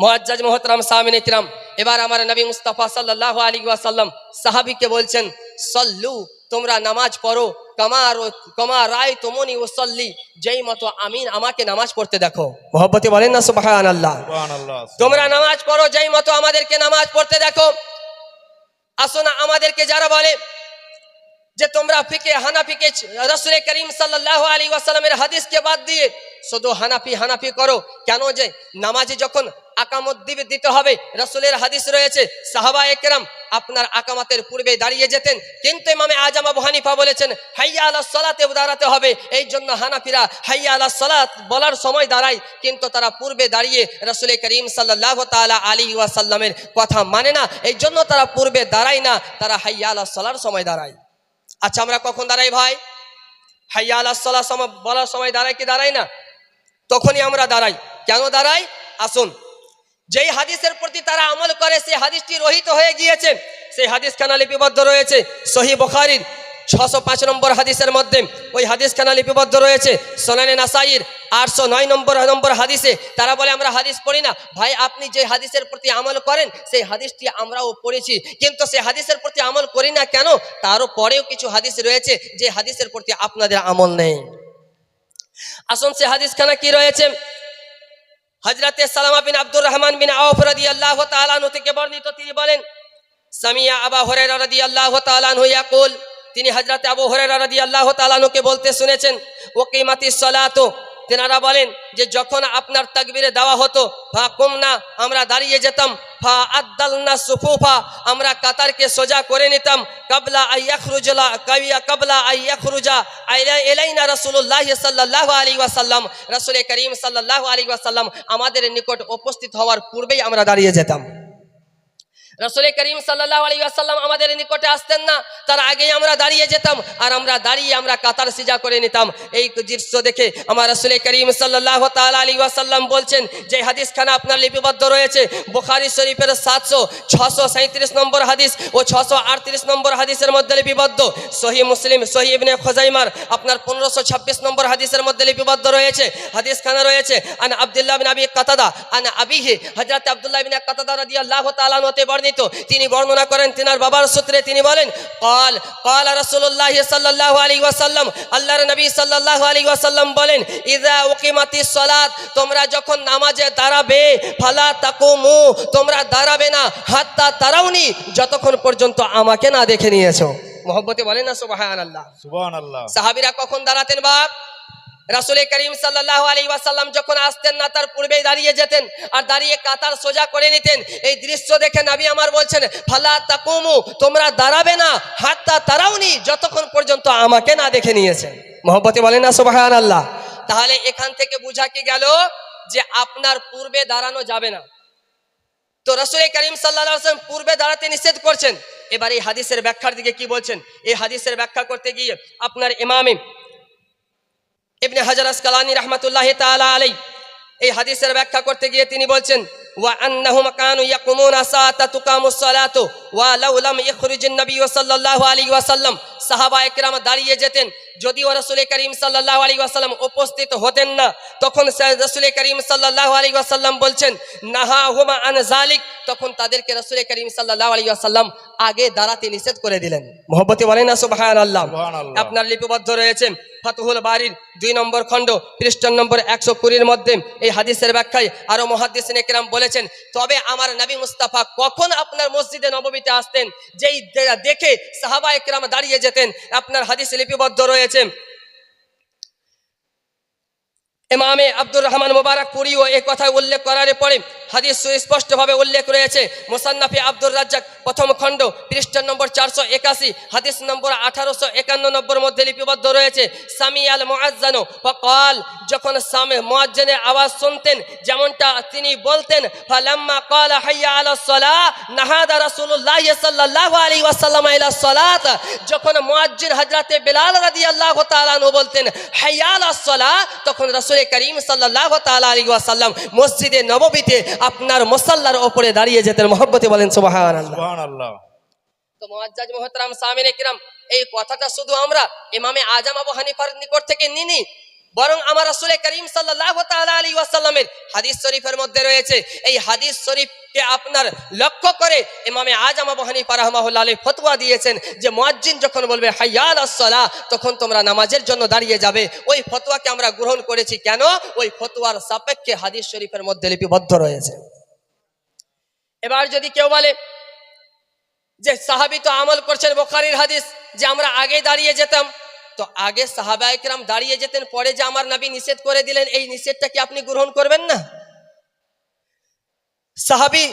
মোয়াজ্জাজ মোহতরাম সামিন ইকরাম। এবার আমার নবী মুস্তাফা সাল্লাহ আলী ওয়াসাল্লাম সাহাবিকে বলছেন সল্লু তোমরা নামাজ পড়ো। কামার কমা রায় তোমনি ও সল্লি যেই মতো আমিন আমাকে নামাজ পড়তে দেখো। মোহব্বতে বলেন না সুবাহান আল্লাহ তোমরা নামাজ পড়ো যেই মতো আমাদেরকে নামাজ পড়তে দেখো। আসো না আমাদেরকে যারা বলে যে তোমরা ফিকে হানাফিকে রসুল করিম সাল্লাহ আলী ওয়াসাল্লামের হাদিসকে বাদ দিয়ে শুধু হানাফি হানাফি করো। কেন যে নামাজে যখন আকামত দিবে, দিতে হবে। রসুলের হাদিস রয়েছে, সাহাবা একরাম আপনার আকামাতের পূর্বে দাঁড়িয়ে যেতেন, কিন্তু ইমামে আজম আবু হানিফা বলেছেন, হাইয়া আলা সলাতে দাঁড়াতে হবে। এই জন্য হানাফিরা, হাইয়া আলা সলাত বলার সময় দাঁড়ায়, কিন্তু তারা পূর্বে দাঁড়িয়ে রসুল করিম সাল্লাহ তালা আলী ওয়াসাল্লামের কথা মানে না এই জন্য তারা পূর্বে দাঁড়ায় না, তারা হাইয়া আলা সলার সময় দাঁড়ায়। আচ্ছা আমরা কখন দাঁড়াই ভাই? হাইয়া আলা সলা সময়, বলার সময় দাঁড়ায় কি দাঁড়াই না? তখনই আমরা দাঁড়াই। কেন দাঁড়াই? আসুন যেই হাদিসের প্রতি তারা আমল করে, সেই হাদিসটি রহিত হয়ে গিয়েছে। সেই হাদিস খানা লিপিবদ্ধ রয়েছে সহি বখারির ছশো পাঁচ নম্বর হাদিসের মধ্যে। ওই হাদিস খানা লিপিবদ্ধ রয়েছে সোনানে নাসাইর আটশো নয় নম্বর নম্বর হাদিসে। তারা বলে, আমরা হাদিস পড়ি না। ভাই, আপনি যে হাদিসের প্রতি আমল করেন, সেই হাদিসটি আমরাও পড়েছি। কিন্তু সেই হাদিসের প্রতি আমল করি না কেন? তারও পরেও কিছু হাদিস রয়েছে যে হাদিসের প্রতি আপনাদের আমল নেই। আসুন সে হাদিসখানা কি রয়েছে? হজরতে সালামা বিন আব্দুর রহমান বিন আউফ আল্লাহ তালানু থেকে বর্ণিত, তিনি বলেন, সামিয়া আবা হুরায়রা রদি আল্লাহ তালানু ইয়াকুল। তিনি হজরতে আবু হরে রদি আল্লাহ তালানুকে বলতে শুনেছেন ও কিমাতি সালাতু। তেনারা বলেন যে যখন আপনার তাকবীরে দেওয়া হতো, ফা কুমনা আমরা দাঁড়িয়ে যেতাম, ফা আদ্দালনা সুফুফা আমরা কাতারকে সোজা করে নিতাম, কাবলা আইয়াখরুজলা কাবিয়া কাবলা আইয়াখরুজা আইলা এলাইনা রাসূলুল্লাহ সাল্লাল্লাহু আলাইহি ওয়াসাল্লাম রাসূল করিম সাল্লাল্লাহু আলাইহি ওয়াসাল্লাম আমাদের নিকট উপস্থিত হওয়ার পূর্বেই আমরা দাঁড়িয়ে যেতাম। রসুল করিম সাল্লাহ আলী আসাল্লাম আমাদের নিকটে আসতেন না, তার আগেই আমরা দাঁড়িয়ে যেতাম আর আমরা দাঁড়িয়ে আমরা কাতার সিজা করে নিতাম। এই দৃশ্য দেখে আমার রসুল করিম সাল্লাহ তাল আলী আসাল্লাম বলছেন, যে হাদিসখানা আপনার লিপিবদ্ধ রয়েছে, বুখারি শরীফের সাতশো ছশো সাঁত্রিশ নম্বর হাদিস ও ছশো আটত্রিশ নম্বর হাদিসের মধ্যে লিপিবদ্ধ। সহি মুসলিম সহি ইবনে খোজাইমার আপনার পনেরোশো ছাব্বিশ নম্বর হাদিসের মধ্যে লিপিবদ্ধ রয়েছে। হাদিসখানা রয়েছে, আন আবদুল্লাহ বিন আবি কাতাদা, আন আবিহে হজরত আব্দুল্লাহ বিন কাতাদা রাদিয়াল্লাহু তাআলা নতে বর্ণিত বর্ণিত। তিনি বর্ণনা করেন তিনার বাবার সূত্রে তিনি বলেন কল কল রসুল্লাহ সাল্লাহ আলী ওয়াসাল্লাম আল্লাহর নবী সাল্লাহ আলী ওয়াসাল্লাম বলেন ইজা ওকিমাতি সলাত তোমরা যখন নামাজে দাঁড়াবে ফালা তাকুমু তোমরা দাঁড়াবে না হাত্তা তারাউনি যতক্ষণ পর্যন্ত আমাকে না দেখে নিয়েছো। মোহব্বতে বলেন না সুবাহ আল্লাহ সুবাহ আল্লাহ সাহাবিরা কখন দাঁড়াতেন বাপ? রাসুল করিম সাল্লাহ আলী ওয়াসাল্লাম যখন আসতেন না, তার পূর্বেই দাঁড়িয়ে যেতেন আর দাঁড়িয়ে কাতার সোজা করে নিতেন। এই দৃশ্য দেখে নাবি আমার বলছেন, ফালা তাকুমু, তোমরা দাঁড়াবে না হাতটা তারাওনি যতক্ষণ পর্যন্ত আমাকে না দেখে নিয়েছেন। মোহব্বতে বলেন না সুবাহান আল্লাহ তাহলে এখান থেকে বুঝা কি গেল যে আপনার পূর্বে দাঁড়ানো যাবে না। তো রসুল করিম সাল্লাম পূর্বে দাঁড়াতে নিষেধ করছেন। এবার এই হাদিসের ব্যাখ্যার দিকে কি বলছেন? এই হাদিসের ব্যাখ্যা করতে গিয়ে আপনার ইমামে ইবনে হাজার আসকালানি রহমতুল্লাহ তাআলা আলাই এই হাদিসের ব্যাখ্যা করতে গিয়ে তিনি বলছেন যদিও করিম উপস্থিত হতেন না, তখন বলছেন নাহা আন জালিক। তখন তাদেরকে রাসূল করিম আলাইহি ওয়াসাল্লাম আগে দাঁড়াতে নিষেধ করে দিলেন। মোহব্বতে বলেন না সুবহানাল্লাহ। সুবহানাল্লাহ। আপনার লিপিবদ্ধ রয়েছে ফাতুহুল বাড়ির দুই নম্বর খণ্ড খ্রিস্টান নম্বর একশো কুড়ির মধ্যে। এই হাদিসের ব্যাখ্যায় আরও মহাদিস একরাম বলেছেন তবে আমার নবী মুস্তাফা কখন আপনার মসজিদে নবমীতে আসতেন? যেই দেখে সাহাবা একরাম দাঁড়িয়ে যেতেন। আপনার হাদিস লিপিবদ্ধ রয়েছে। ইমামে আব্দুর রহমান মোবারক পুরিও এই কথা উল্লেখ করার পরে হাদিস সুস্পষ্টভাবে উল্লেখ রয়েছে। মোসান্নাফি আব্দুর রাজ্জাক প্রথম খণ্ড, পৃষ্ঠা নম্বর চারশো একাশি, হাদিস নম্বর আঠারোশো একান্ন নম্বর মধ্যে লিপিবদ্ধ রয়েছে। সামি আল মোয়াজ্জানো ফকাল, যখন সামে মোয়াজ্জানের আওয়াজ শুনতেন, যেমনটা তিনি বলতেন, ফালাম্মা কাল হাইয়া আলা নাহাদা রাসূলুল্লাহ সাল্লাল্লাহু আলাইহি ওয়াসাল্লাম সালাত, যখন মুয়াজ্জিন হযরতে বিলাল রাদিয়াল্লাহু তাআলা আনহু বলতেন, হাইয়া আলা তখন রাসূল করিম সাল্লাহ তাআলা আলাইহি ওয়াসাল্লাম মসজিদে নববীতে আপনার মোসাল্লার ওপরে দাঁড়িয়ে যেতেন মহব্বতে বলেন তো মুহতারাম সামিনে কিরাম এই কথাটা শুধু আমরা ইমামে আজাম আবু হানিফার নিকট থেকে নিনি বরং আমার আসলে করিম তাআলা আলাইহি ওয়াসাল্লামের হাদিস শরীফের মধ্যে রয়েছে। এই হাদিস শরীফকে আপনার লক্ষ্য করে ইমামে আজম আবু হানিফা রাহমাহুল্লাহ আলাইহি ফতোয়া দিয়েছেন যে, মুয়াজ্জিন যখন বলবে হাইয়াল আস-সালাহ তখন তোমরা নামাজের জন্য দাঁড়িয়ে যাবে। ওই ফতোয়াকে আমরা গ্রহণ করেছি কেন? ওই ফতোয়ার সাপেক্ষে হাদিস শরীফের মধ্যে লিপিবদ্ধ রয়েছে। এবার যদি কেউ বলে যে, সাহাবি তো আমল করছেন বোখারির হাদিস, যে আমরা আগে দাঁড়িয়ে যেতাম তো আগে সাহাবা একরাম দাঁড়িয়ে যেতেন, পরে যে আমার নবী নিষেধ করে দিলেন, এই নিষেধটা কি আপনি গ্রহণ করবেন না? সাহাবি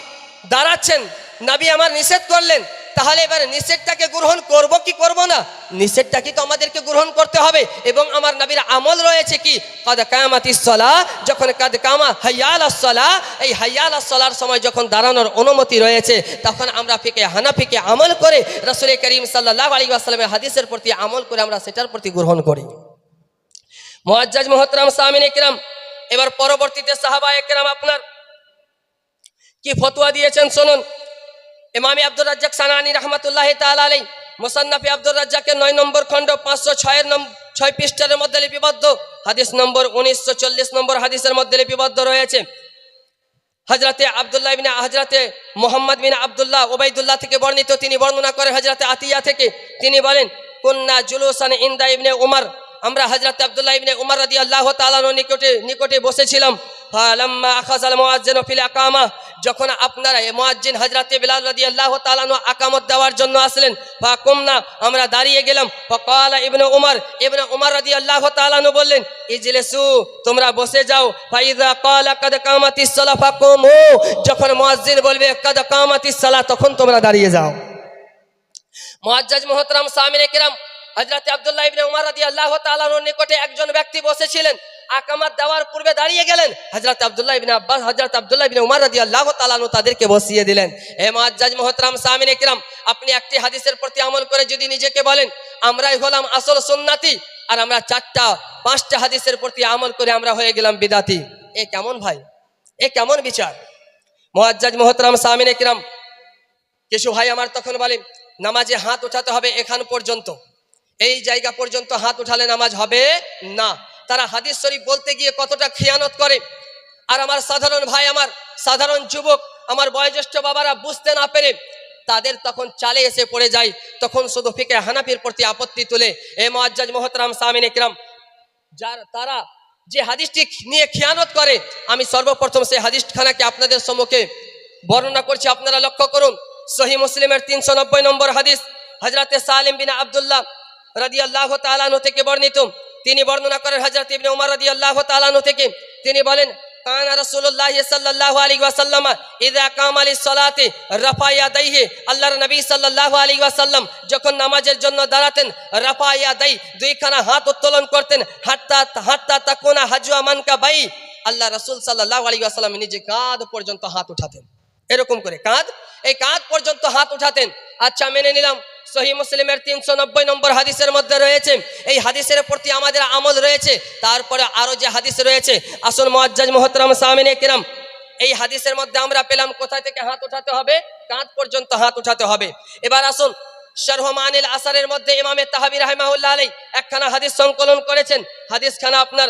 দাঁড়াচ্ছেন, নবী আমার নিষেধ করলেন তাহলে এবার নিষেধটাকে গ্রহণ করব কি করব না? নিষেধটাকে তো আমাদেরকে গ্রহণ করতে হবে? এবং আমার নবীর আমল রয়েছে কি? কাদ কামাতিস সলা, যখন কাদ কামা হাইয়াল আসলা এই হাইয়াল আসলার সময় যখন দাঁড়ানোর অনুমতি রয়েছে, তখন আমরা ফিকে হানাফিকে আমল করে রসুল করিম সাল্লাহ আলী আসসালামের হাদিসের প্রতি আমল করে আমরা সেটার প্রতি গ্রহণ করি। মোয়াজ্জাজ মোহতরাম, সামিন একরাম এবার পরবর্তীতে সাহাবা একরাম আপনার কি ফতোয়া দিয়েছেন শুনুন। ইমামি আব্দুর রাজ্জাক সানানি রহমতুল্লাহ তালাই মোসান্নাফি আব্দুর রাজ্জাকের নয় নম্বর খণ্ড পাঁচশো ছয়ের ছয় পৃষ্ঠার মধ্যে লিপিবদ্ধ। হাদিস নম্বর উনিশশো চল্লিশ নম্বর হাদিসের মধ্যে লিপিবদ্ধ রয়েছে। হজরতে আবদুল্লাহ বিন হজরতে মোহাম্মদ বিন আবদুল্লাহ ওবাইদুল্লাহ থেকে বর্ণিত, তিনি বর্ণনা করেন হজরতে আতিয়া থেকে। তিনি বলেন, কুন্না জুলুসান ইন্দা ইবনে উমর আমরা হজরত আবদুল্লাহ ইবনে উমর রাদি আল্লাহ তালানোর নিকটে নিকটে বসেছিলাম। যখন আপনারা মুয়াজ্জিন হজরতে বিলাল রাদি আল্লাহ তালানো আকামত দেওয়ার জন্য আসলেন ফাকুমনা আমরা দাঁড়িয়ে গেলাম। ফকালা ইবনে উমর ইবনে উমর রাদি আল্লাহ তালানো বললেন তোমরা বসে যাও। কাদ কামাতিস যখন বলবে তখন তোমরা দাঁড়িয়ে যাও। মুআজ্জাজ মুহতারাম সামিনে কিরাম হযরত আব্দুল্লাহ ইবনে উমর রাদিয়াল্লাহু তাআলার নিকটে একজন ব্যক্তি বসেছিলেন। আকামাত দেওয়ার পূর্বে দাঁড়িয়ে গেলেন। হযরত আবদুল্লাহ ইবনে আব্বাস, হযরত আব্দুল্লাহ ইবনে উমর রাদিয়াল্লাহু তাআলা তাদেরকে বসিয়ে দিলেন। হে মুআজ্জাজ মুহতারাম, সামিনে কিরাম আপনি একটি হাদিসের প্রতি আমল করে যদি নিজেকে বলেন, আমরাই হলাম আসল সুন্নাতি, আর আমরা চারটা, পাঁচটা হাদিসের প্রতি আমল করে আমরা হয়ে গেলাম বিদাতি। এ কেমন ভাই? এ কেমন বিচার? মুআজ্জাজ মুহতারাম, সামিনে কিরাম কিছু ভাই আমার তখন বলেন, নামাজে হাত উঠাতে হবে এখান পর্যন্ত। এই জায়গা পর্যন্ত হাত উঠালে নামাজ হবে না। তারা হাদিস শরীফ বলতে গিয়ে কতটা খেয়ানত করে। আর আমার সাধারণ ভাই, আমার সাধারণ যুবক, আমার বয়োজ্যেষ্ঠ বাবারা বুঝতে না পেরে তাদের তখন চালে এসে পড়ে যায়। তখন শুধু ফিকে হানাফির প্রতি আপত্তি তুলে, এ মোয়াজ্জাজ মোহতরাম, সামিন ইকরাম যার তারা যে হাদিসটি নিয়ে খেয়ানত করে, আমি সর্বপ্রথম সেই হাদিসখানাকে আপনাদের সম্মুখে বর্ণনা করছি। আপনারা লক্ষ্য করুন, সহি মুসলিমের তিনশো নব্বই নম্বর হাদিস হজরতে সালিম বিন আবদুল্লাহ রাদি আল্লাহ তালানো থেকে বর্ণিত। তিনি বর্ণনা করেন হজরত ইবনে উমর রাদি আল্লাহ তালানো থেকে। তিনি বলেন যখন নামাজের জন্য দাঁড়াতেন, রাফা ইয়াদাই দুইখানা হাত উত্তোলন করতেন, হাত্তা হাত্তা তাকুনা হাজওয়া মানকা বাই। আল্লাহ রাসূল সাল্লাল্লাহু আলাইহি ওয়াসাল্লাম নিজে কাঁধ পর্যন্ত হাত উঠাতেন। এরকম করে কাঁধ, এই কাঁধ পর্যন্ত হাত উঠাতেন। আচ্ছা মেনে নিলাম। সহি মুসলিমের তিনশো নব্বই নম্বর হাদিসের মধ্যে রয়েছে, এই হাদিসের প্রতি আমাদের আমল রয়েছে, তারপরে আরও যে হাদিস রয়েছে, আসল মোয়াজ্জাজ মোহতরম সামিন কিরাম, এই হাদিসের মধ্যে আমরা পেলাম কোথায় থেকে হাত উঠাতে হবে, কাঁধ পর্যন্ত হাত উঠাতে হবে। এবার আসুন শরহমানিল আসারের মধ্যে ইমামে তাহাবি রাহমাহুল্লাহ আলাই একখানা হাদিস সংকলন করেছেন। হাদিসখানা আপনার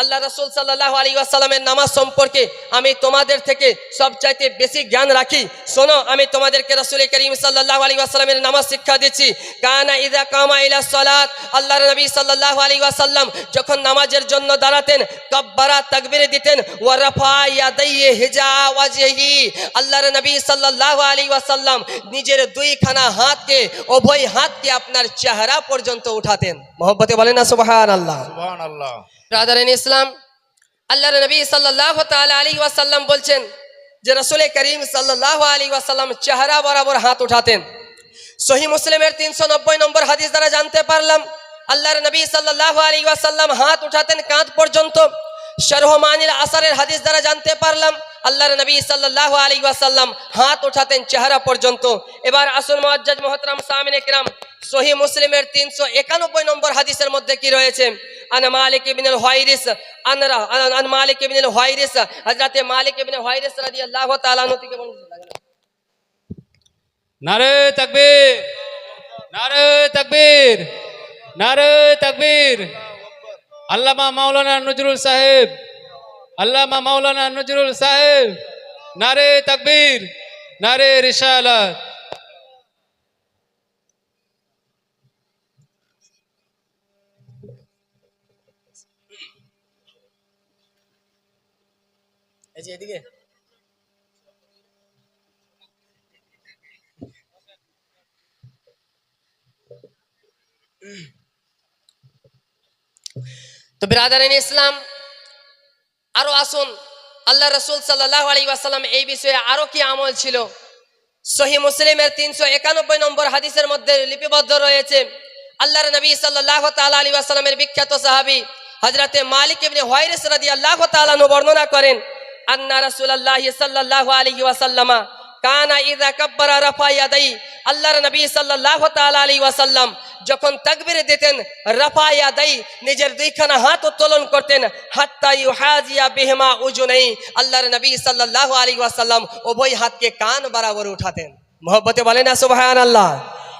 আল্লাহ রসুল সাল্লাহ আলী আসাল্লামের নামাজ সম্পর্কে আমি তোমাদের থেকে সবচাইতে বেশি জ্ঞান রাখি। শোনো, আমি তোমাদেরকে রসুল করিম সাল্লাহ আলী আসাল্লামের নামাজ শিক্ষা দিচ্ছি। কানা ইদা কামা ইলা সলাত, আল্লাহর নবী সাল্লাহ আলী আসাল্লাম যখন নামাজের জন্য দাঁড়াতেন, কব্বারা তাকবির দিতেন, ওয়া রাফা ইয়াদাইহি হিজা ওয়াজহি আল্লাহর নবী সাল্লাহ আলী আসাল্লাম নিজের দুইখানা হাতকে, উভয় হাতকে আপনার চেহারা পর্যন্ত উঠাতেন। মোহব্বতে বলেন না সুবহান আল্লাহ সুবহানাল্লাহ। ব্রাদারেন ইসলাম, আল্লাহর নবী সাল্লাহ তাল আলী ওয়াসাল্লাম বলছেন যে রসুল করিম সাল্লাহ আলী ওয়াসাল্লাম চেহারা বরাবর হাত উঠাতেন। সহি মুসলিমের তিনশো নব্বই নম্বর হাদিস দ্বারা জানতে পারলাম, আল্লাহর নবী সাল্লাহ আলী ওয়াসাল্লাম হাত উঠাতেন কাঁধ পর্যন্ত শরহমানিল আসারের হাদিস দ্বারা জানতে পারলাম, আল্লাহর নবী সাল্লাল্লাহু আলাইহি ওয়াসাল্লাম হাত ওঠাতেন চেহারা পর্যন্ত। এবার আসুন মুআজ্জাজ মুহতারাম সামিন একরাম সহি মুসলিমের তিনশো একানব্বই নম্বর হাদিসের মধ্যে কি রয়েছে? আন মালিক ইবনুল হুয়াইরিস, আন আন মালিক ইবনুল হুয়াইরিস, হযরতে মালিক ইবনে হুয়াইরিস রাদিয়াল্লাহু তাআলা আনহু থেকে বর্ণিত। নারে তাকবীর নারে তাকবীর নারে তাকবীর। আল্লামা মাওলানা নজরুল সাহেব আল্লামা মাওলানা নজরুল সাহেব নারে তাকবীর নারে রিসালাত এদিকে। তো বিরাদারিন ইসলাম আরও আসুন। আল্লাহ রসুল সাল্লাহ আলী এই বিষয়ে আরও কি আমল ছিল? সহি মুসলিমের তিনশো একানব্বই নম্বর হাদিসের মধ্যে লিপিবদ্ধ রয়েছে। আল্লাহর নবী সাল্লাহ তালা আলী বিখ্যাত সাহাবি হজরতে মালিক ইবনে হোয়াইরিস রাদি আল্লাহ তালানু বর্ণনা করেন, আন্না রাসূলুল্লাহ সাল্লাল্লাহু আলাইহি ওয়াসাল্লামা কানা ইযা কাব্বারা রাফা ইয়াদাই আল্লাহর নবী সাল্লাল্লাহু তাআলা আলাইহি ওয়াসাল্লাম যখন তাকবীর দিতেন রাফা ইয়াদাই নিজের দুইখানা হাত উত্তোলন করতেন, হাত্তা ইউহাজিয়া বিহিমা উজুনাই, আল্লাহর নবী সাল্লাল্লাহু আলাইহি ওয়াসাল্লাম উভয় হাতকে কান বরাবর উঠাতেন। মহব্বতে বলেন না, সুবহানাল্লাহ।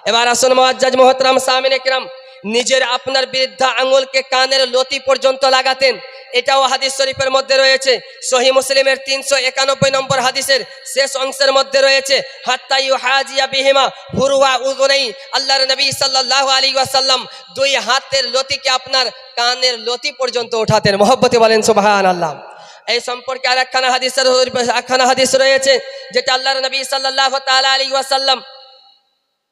এবার আসুন মুআজ্জাজ মুহতারাম সামিন একরাম নিজের আপনার বৃদ্ধা আঙুলকে কানের লতি পর্যন্ত লাগাতেন এটাও হাদিস শরীফের মধ্যে রয়েছে। সহি মুসলিমের তিনশো একানব্বই নম্বর হাদিসের শেষ অংশের মধ্যে রয়েছে হাত্তাইউ হাজিয়া বিহিমা হুরুয়া উজুনাই আল্লাহর নবী সাল্লাল্লাহু আলাইহি ওয়াসাল্লাম দুই হাতের লতিকে আপনার কানের লতি পর্যন্ত ওঠাতেন। মহব্বতে বলেন, সুবহানাল্লাহ এই সম্পর্কে আর একখানা হাদিসের একখানা হাদিস রয়েছে, যেটা আল্লাহর নবী সাল্লাহ তাআলা আলাইহি ওয়াসাল্লাম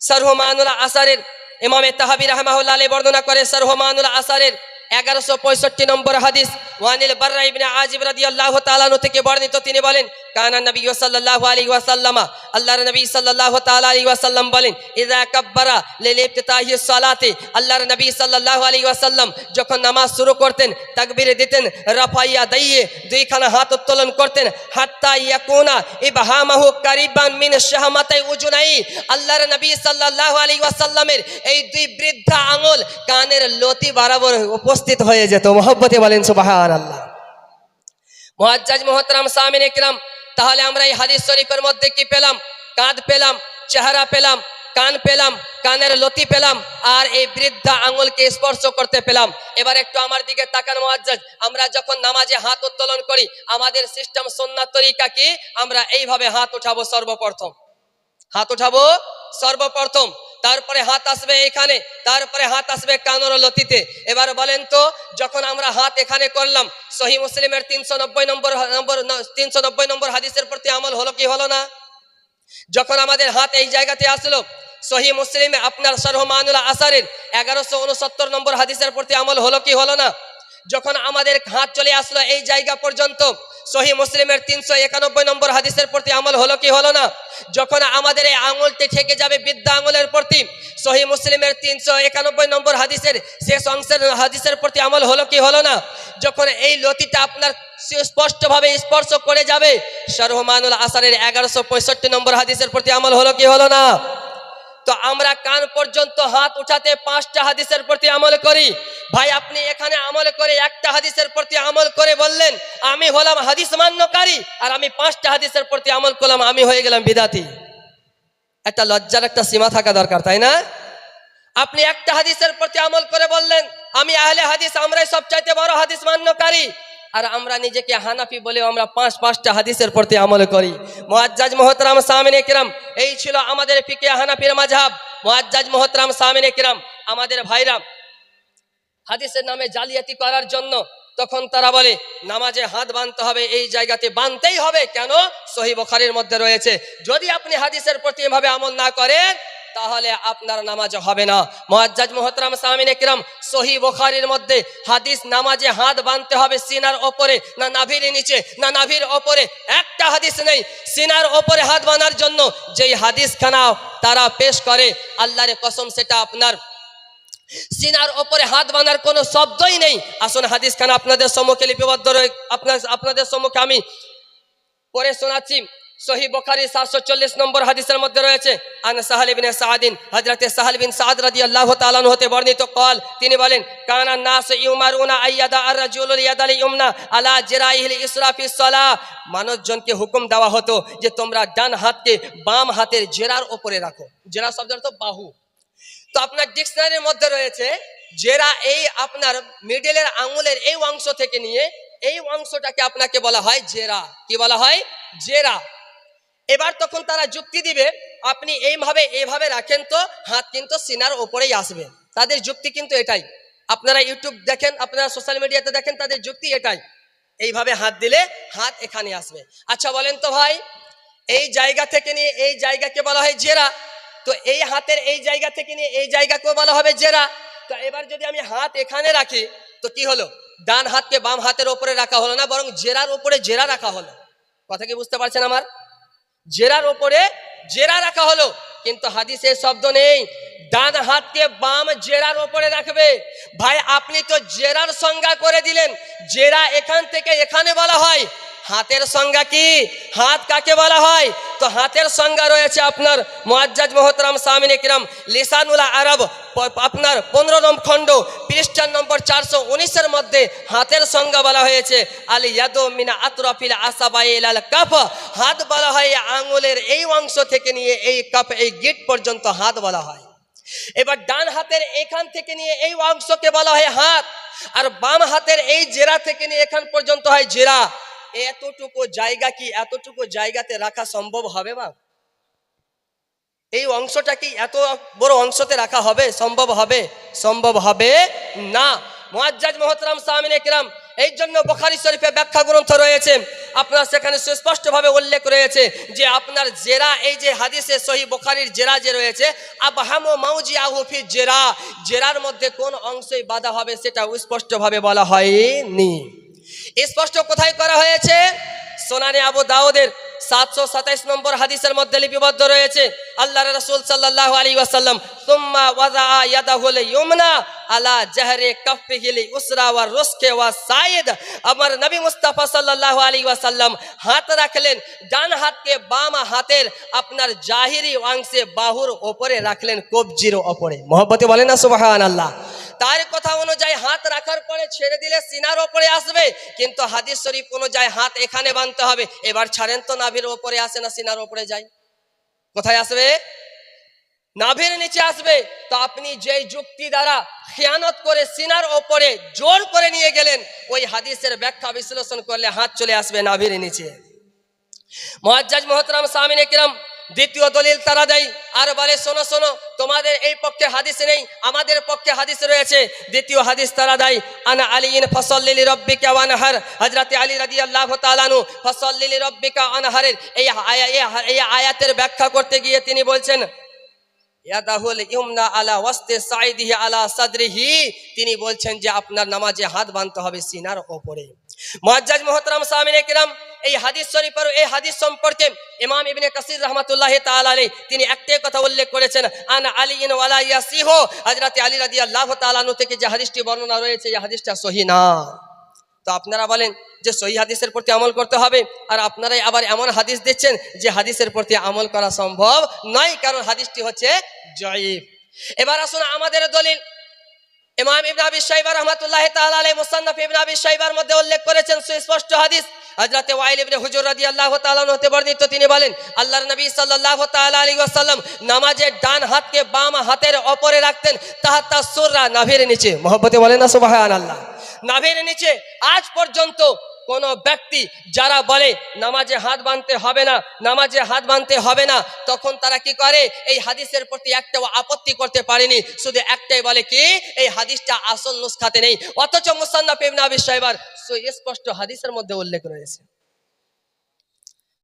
সরহমানুল আসারের ইমামে তাহাবি রহমাহুল্লাহ আলী বর্ণনা করে, সরহমানুল আসারের এগারোশো পঁয়ষট্টি নম্বর হাদিস। ওয়ানিল বাররা ইবনে আজিব রাদিয়াল্লাহু তাআলা আনহু থেকে বর্ণিত, তিনি বলেন, কানা নবী সাল্লাল্লাহু আলাইহি ওয়াসাল্লামা। আল্লাহর নবী সাল্লাল্লাহু তাআলা আলাইহি ওয়াসাল্লাম বলেন, ইযা কাব্বারা লিল ইফতিতাহি সালাতি। আল্লাহর নবী সাল্লাল্লাহু আলাইহি ওয়াসাল্লাম যখন নামাজ শুরু করতেন, তাকবীর দিতেন, রাফাইয়া দাইয়ে দুইখানা হাত উত্তোলন করতেন, হাত্তা ইয়াকুনা ইবহামাহু কারিবান মিন শাহমাতাই উজুনাই। আল্লাহর নবী সাল্লাল্লাহু আলাইহি ওয়াসাল্লামের এই দুই বৃদ্ধা আঙুল কানের লতি বরাবর উপস্থিত হয়ে যেত। মহব্বতে বলেন, সুবহানাল্লাহ। মুআজ্জাজ মুহতারাম সামিন ইকরাম তাহলে আমরা এই হাদিস শরীফের মধ্যে কি পেলাম? কাঁধ পেলাম, চেহারা পেলাম, কান পেলাম, কানের লতি পেলাম, আর এই বৃদ্ধা আঙুলকে স্পর্শ করতে পেলাম। এবার একটু আমার দিকে তাকান মুআজ্জাজ, আমরা যখন নামাজে হাত উত্তোলন করি, আমাদের সিস্টেম সুন্নাত তরিকা কি? আমরা এইভাবে হাত উঠাবো সর্বপ্রথম। হাত উঠাবো সর্বপ্রথম। তারপরে হাত আসবে এখানে, তারপরে হাত আসবে কানর লতিতে। এবার বলেন তো, যখন আমরা হাত এখানে করলাম, সহি মুসলিমের তিনশো নব্বই নম্বর নম্বর তিনশো নব্বই নম্বর হাদিসের প্রতি আমল হলো কি হলো না? যখন আমাদের হাত এই জায়গাতে আসলো, সহি মুসলিমে আপনার সরহমানুল আসারের এগারোশো উনসত্তর নম্বর হাদিসের প্রতি আমল হলো কি হলো না? যখন আমাদের হাত চলে আসলো এই জায়গা পর্যন্ত, সহি মুসলিমের তিনশো একানব্বই নম্বর হাদিসের প্রতি আমল হলো কি হলো না? যখন আমাদের এই আঙুলটি থেকে যাবে বিদ্যা আঙুলের প্রতি, সহি মুসলিমের তিনশো একানব্বই নম্বর হাদিসের শেষ অংশের হাদিসের প্রতি আমল হলো কি হলো না? যখন এই লতিটা আপনার স্পষ্টভাবে স্পর্শ করে যাবে সরহমানুল আসারের এগারোশো পঁয়ষট্টি নম্বর হাদিসের প্রতি আমল হলো কি হলো না? তো আমরা কান পর্যন্ত হাত উঠাতে পাঁচটা হাদিসের প্রতি আমল করি। ভাই, আপনি এখানে আমল করে একটা হাদিসের প্রতি আমল করে বললেন, আমি হলাম হাদিস মান্যকারী আর আমি পাঁচটা হাদিসের প্রতি আমল করলাম, আমি হয়ে গেলাম বিদাতি। একটা লজ্জার একটা সীমা থাকা দরকার, তাই না? আপনি একটা হাদিসের প্রতি আমল করে বললেন, আমি আহলে হাদিস, আমরাই সবচাইতে বড় হাদিস মান্যকারী। আর আমরা নিজেকে হানাফি বলে আমরা পাঁচ পাঁচটা হাদিসের প্রতি আমল করি। মোয়াজ্জাজ মোহতরাম সামিন কিরাম, এই ছিল আমাদের ফিকে হানাফির মাঝহাব। মোয়াজ্জাজ মোহতরাম সামিন কিরাম, আমাদের ভাইরাম হাদিসের নামে জালিয়াতি করার জন্য তখন তারা বলে, নামাজে হাত বাঁধতে হবে, এই জায়গাতে বাঁধতেই হবে। কেন? সহি বখারির মধ্যে রয়েছে। যদি আপনি হাদিসের প্রতি এভাবে আমল না করেন তাহলে আপনার নামাজ হবে না। মোয়াজ্জাজ মোহতরাম সামিন একরাম সহি বখারির মধ্যে হাদিস নামাজে হাত বাঁধতে হবে সিনার ওপরে না নাভির নিচে, না নাভির ওপরে, একটা হাদিস নেই। সিনার ওপরে হাত বাঁধার জন্য যেই হাদিস খানা তারা পেশ করে, আল্লাহর কসম সেটা আপনার সিনার ওপরে হাত বাঁধার কোনো শব্দই নেই। আসুন হাদিস খান আপনাদের সম্মুখে লিপিবদ্ধ রয়ে আপনাদের সম্মুখে আমি পরে শোনাচ্ছি। সহি বখারি চল্লিশ নম্বর হাদিসের মধ্যে রয়েছে হতে বর্ণিত কল তিনি বলেন আর আলা ইসরাফি সালাহ। মানুষজনকে হুকুম দেওয়া হতো যে তোমরা ডান হাতকে বাম হাতের জেরার ওপরে রাখো। জেরা শব্দের তো বাহু। তো আপনার ডিকশনারির মধ্যে রয়েছে, জেরা এই আপনার মিডলের আঙুলের এই অংশ থেকে নিয়ে এই অংশটাকে আপনাকে বলা হয় জেরা। কি বলা হয়? জেরা। এবার তখন তারা যুক্তি দিবে, আপনি এইভাবে এইভাবে রাখেন তো, হাত কিন্তু সিনার ওপরেই আসবে। তাদের যুক্তি কিন্তু এটাই। আপনারা ইউটিউব দেখেন, আপনারা সোশ্যাল মিডিয়াতে দেখেন, তাদের যুক্তি এটাই। এইভাবে হাত দিলে হাত এখানে আসবে। আচ্ছা বলেন তো ভাই, এই জায়গা থেকে নিয়ে এই জায়গাকে বলা হয় জেরা। তো এই হাতের এই জায়গা থেকে নিয়ে এই জায়গাকেও বলা হবে জেরা। তো এবার যদি আমি হাত এখানে রাখি, তো কি হলো? ডান হাতকে বাম হাতের ওপরে রাখা হলো না, বরং জেরার ওপরে জেরা রাখা হলো। কথা কি বুঝতে পারছেন আমার? জেরার ওপরে জেরা রাখা হলো। কিন্তু হাদিসের শব্দ নেই। ডান হাতকে বাম জেরার ওপরে রাখবে। ভাই, আপনি তো জেরার সংজ্ঞা করে দিলেন। জেরা এখান থেকে এখানে বলা হয়। হাতের সংজ্ঞা কি? হাত কাকে বলা হয়? তো হাতের সংজ্ঞা রয়েছে আপনার মোয়াজ্জাজ মোহতরাম সামিন ইকরাম লিসানুল্লাহ আরব আপনার পনেরো নম্বর খণ্ড, পৃষ্ঠার নম্বর চারশো উনিশের মধ্যে হাতের সংজ্ঞা বলা হয়েছে। আলী ইয়াদো মিনা আতরফিল আসাবাই লাল কাফ। হাত বলা হয় আঙুলের এই অংশ থেকে নিয়ে এই কাপ এই গিট পর্যন্ত হাত বলা হয়। এবার ডান হাতের এখান থেকে নিয়ে এই অংশকে বলা হয় হাত। আর বাম হাতের এই জেরা থেকে নিয়ে এখান পর্যন্ত হয় জেরা। এতটুকু জায়গা কি এতটুকু জায়গাতে রাখা সম্ভব হবে বা এই অংশটা কি এত বড় অংশতে রাখা হবে? সম্ভব হবে? সম্ভব হবে না। মোয়াজ্জাজ মোহতরাম সামিন একরাম, এই জন্য বখারি শরীফে ব্যাখ্যা গ্রন্থ রয়েছে। আপনার সেখানে সুস্পষ্টভাবে উল্লেখ রয়েছে যে আপনার জেরা, এই যে হাদিসে সহি বখারির জেরা যে রয়েছে, আবহামো মাউজি আহুফি জেরা, জেরার মধ্যে কোন অংশই বাধা হবে সেটা স্পষ্টভাবে বলা হয়নি। স্পষ্ট কোথায় করা হয়েছে? সোনানে আবু দাউদের সাতশো সাতাইশ নম্বর হাদিসের মধ্যে লিপিবদ্ধ রয়েছে আল্লাহ রসুল সাল্লাহ আলী ওয়াসাল্লাম তুম্মা ওয়াজা ইয়াদাহুল ইউমনা আলা জাহরে কাফিহিল উসরা ওয়া রুসকে ওয়া সাইদ আমার নবী মুস্তাফা সাল্লাল্লাহু আলাইহি ওয়াসাল্লাম হাত রাখলেন, ডান হাতকে বাম হাতের আপনার জাহিরি অংশে বাহুর ওপরে রাখলেন, কবজির ওপরে। মহব্বতে বলেন না, সুবহানাল্লাহ। তার কথা অনুযায়ী হাত রাখার পরে ছেড়ে দিলে সিনার ওপরে আসবে, কিন্তু হাদিস শরীফ অনুযায়ী হাত এখানে বাঁধতে হবে। এবার ছাড়েন তো নাভির ওপরে আসে না, সিনার ওপরে যায়। কোথায় আসবে? নাভির নিচে আসবে। তো আপনি যেই যুক্তি দ্বারা খেয়ানত করে সিনার ওপরে জোর করে নিয়ে গেলেন, ওই হাদিসের ব্যাখ্যা বিশ্লেষণ করলে হাত চলে আসবে নাভির নিচে। মহাজ্জাজ মোহতরাম সামিন একরাম দ্বিতীয় দলিল তারা দেয়, আর বলে, শোনো শোনো, তোমাদের এই পক্ষে হাদিস নেই, আমাদের পক্ষে হাদিস রয়েছে। দ্বিতীয় হাদিস তারা দেয়, আনা আলীন ফসল্লিলি রব্বিকা ওয়ানহার হজরত আলী রাজি আল্লাহ তালানু ফসল্লিলি রব্বিকা আনহারের এই আয়াতের ব্যাখ্যা করতে গিয়ে তিনি বলছেন আলা আলা তিনি বলছেন যে আপনার নামাজে হাত বাঁধতে হবে সিনার ওপরে। মুআজ্জাজ মুহতারাম সামিনে কিরাম, এই হাদিস শরীফের, এই হাদিস সম্পর্কে ইমাম ইবনে কাসির রহমাতুল্লাহ তাআলা তিনি একটাই কথা উল্লেখ করেছেন, আন আলী ইন ওয়ালা ইয়াসিহু। হযরত আলী রাদিয়াল্লাহু তাআলা আনহু থেকে যে হাদিসটি বর্ণনা রয়েছে, এই হাদিসটা সহিহ না। তো আপনারা বলেন যে সহি হাদিসের প্রতি আমল করতে হবে, আর আপনারাই আবার এমন হাদিস দিচ্ছেন যে হাদিসের প্রতি আমল করা সম্ভব নয়, কারণ হাদিসটি হচ্ছে জয়ীফ এবার আসুন আমাদের দলিল। ইমাম ইবনে আবি শাইবা রাহমাতুল্লাহ তাআলা আলাইহি মুসান্নাফ ইবনে আবি শাইবার মধ্যে উল্লেখ করেছেন সুস্পষ্ট হাদিস। হযরতে ওয়াইল ইবনে হুজুর রাদিয়াল্লাহু তাআলা হতে বর্ণিত। তিনি বলেন, আল্লাহর নবী সাল্লাল্লাহু তাআলা আলাইহি ওয়াসাল্লাম নামাজে ডান হাতকে বাম হাতের ওপরে রাখতেন তাহাতা সুররা নাভির নিচে। মহব্বতে বলেন না সুবহানাল্লাহ। নাভির নিচে আজ পর্যন্ত কোন ব্যক্তি যারা বলে, নামাজে হাত বাঁধতে হবে না, নামাজে হাত বাঁধতে হবে না, তখন তারা কি করে? এই হাদিসের প্রতি একটাও আপত্তি করতে পারেনি। শুধু একটাই বলে কি? এই হাদিসটা আসল নুসখাতে নেই। অথচ মুসান্না পেমনা বিশ্বাইবার শাইবার স্পষ্ট হাদিসের মধ্যে উল্লেখ রয়েছে।